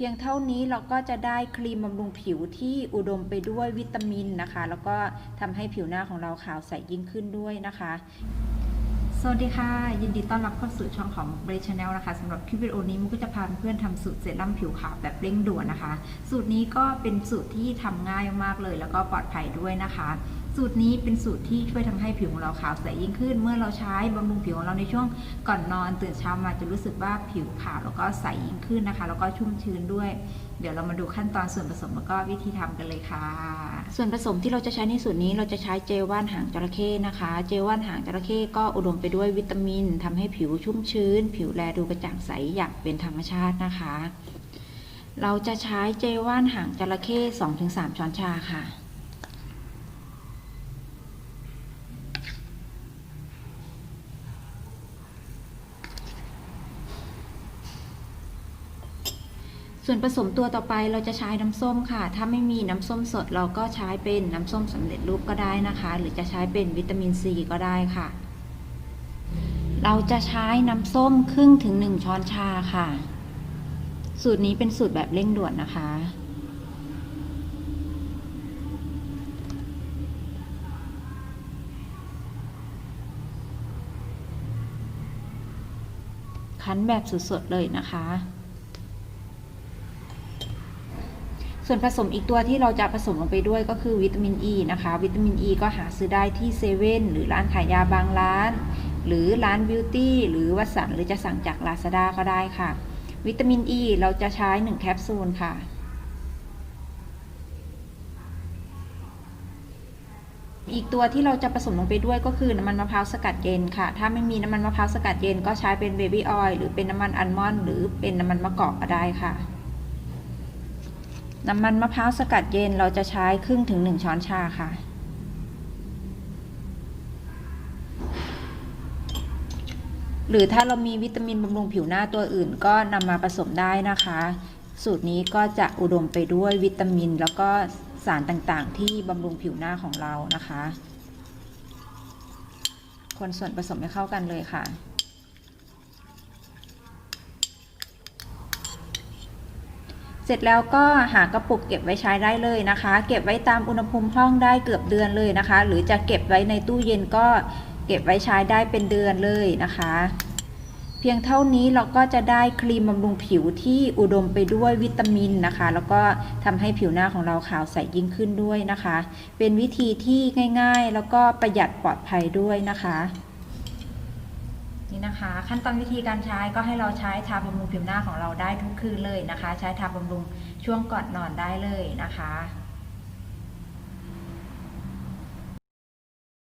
เพียงเท่านี้เราก็จะได้ครีมบำรุงผิวที่อุดมไปด้วยวิตามินนะคะ แล้วก็ทำให้ผิวหน้าของเราขาวใสยิ่งขึ้นด้วยนะคะ สวัสดีค่ะ ยินดีต้อนรับเข้าสู่ช่องของ b r a c h a n n e l นะคะสำหรับคลิปวิดีโอนี้มุกก็จะพาเพื่อนทำสูตรเซรั่มผิวขาวแบบเร่งด่วนนะคะ สูตรนี้ก็เป็นสูตรที่ทำง่ายมากเลย แล้วก็ปลอดภัยด้วยนะคะ สูตรนี้เป็นสูตรที่ช่วยทำให้ผิวของเราขาวใสยิ่งขึ้น เมื่อเราใช้บำรุงผิวของเราในช่วงก่อนนอนตื่นเช้ามาจะรู้สึกว่าผิวขาวแล้วก็ใสยิ่งขึ้นนะคะ แล้วก็ชุ่มชื้นด้วย เดี๋ยวเรามาดูขั้นตอนส่วนผสมแล้วก็วิธีทำกันเลยค่ะ ส่วนผสมที่เราจะใช้ในสูตรนี้เราจะใช้เจลว่านหางจระเข้นะคะ เจลว่านหางจระเข้ก็อุดมไปด้วยวิตามินทำให้ผิวชุ่มชื้น ผิวแลดูกระจ่างใสอย่างเป็นธรรมชาตินะคะ เราจะใช้เจลว่านหางจระเข้2-3 ช้อนชาค่ะ ส่วนผสมตัวต่อไปเราจะใช้น้ำส้มค่ะ ถ้าไม่มีน้ำส้มสดเราก็ใช้เป็นน้ำส้มสำเร็จรูปก็ได้นะคะ หรือจะใช้เป็นวิตามินซีก็ได้ค่ะ เราจะใช้น้ำส้มครึ่งถึงหนึ่งช้อนชาค่ะ สูตรนี้เป็นสูตรแบบเร่งด่วนนะคะคั้นแบบสดๆเลยนะคะ ส่วนผสมอีกตัวที่เราจะผสมลงไปด้วยก็คือวิตามินอ e ีนะคะ วิตามินอ e ีก็หาซื้อได้ที่เซเว่นหรือร้านขายยาบางร้าน หรือร้านบิวตี้หรือวัสันหรือจะสั่งจากลาซาด้าก็ได้ค่ะ วิตามินอ e ีเราจะใช้ 1 แคปซูลค่ะอีกตัวที่เราจะผสมลงไปด้วยก็คือน้ำมันมะพร้าวสกัดเย็นค่ะ ถ้าไม่มีน้ำมันมะพร้าวสกัดเย็นก็ใช้เป็นเบบี้ออยล์หรือเป็นน้ำมันอัลมอนด์หรือเป็นน้ำมันมะกอกก็ได้ค่ะ น้ำมันมะพร้าวสกัดเย็นเราจะใช้ครึ่งถึง 1 ช้อนชาค่ะ หรือถ้าเรามีวิตามินบำรุงผิวหน้าตัวอื่นก็นำมาผสมได้นะคะ สูตรนี้ก็จะอุดมไปด้วยวิตามินแล้วก็สารต่างๆ ที่บำรุงผิวหน้าของเรานะคะ คนส่วนผสมให้เข้ากันเลยค่ะ เสร็จแล้วก็หากระปุกเก็บไว้ใช้ได้เลยนะคะ เก็บไว้ตามอุณหภูมิห้องได้เกือบเดือนเลยนะคะ หรือจะเก็บไว้ในตู้เย็นก็เก็บไว้ใช้ได้เป็นเดือนเลยนะคะ เพียงเท่านี้เราก็จะได้ครีมบำรุงผิวที่อุดมไปด้วยวิตามินนะคะ แล้วก็ทำให้ผิวหน้าของเราขาวใสยิ่งขึ้นด้วยนะคะ เป็นวิธีที่ง่ายๆ แล้วก็ประหยัดปลอดภัยด้วยนะคะ นี่นะคะ ขั้นตอนวิธีการใช้ก็ให้เราใช้ทาบำรุงผิวหน้าของเราได้ทุกคืนเลยนะคะ ใช้ทาบำรุงช่วงก่อนนอนได้เลยนะคะ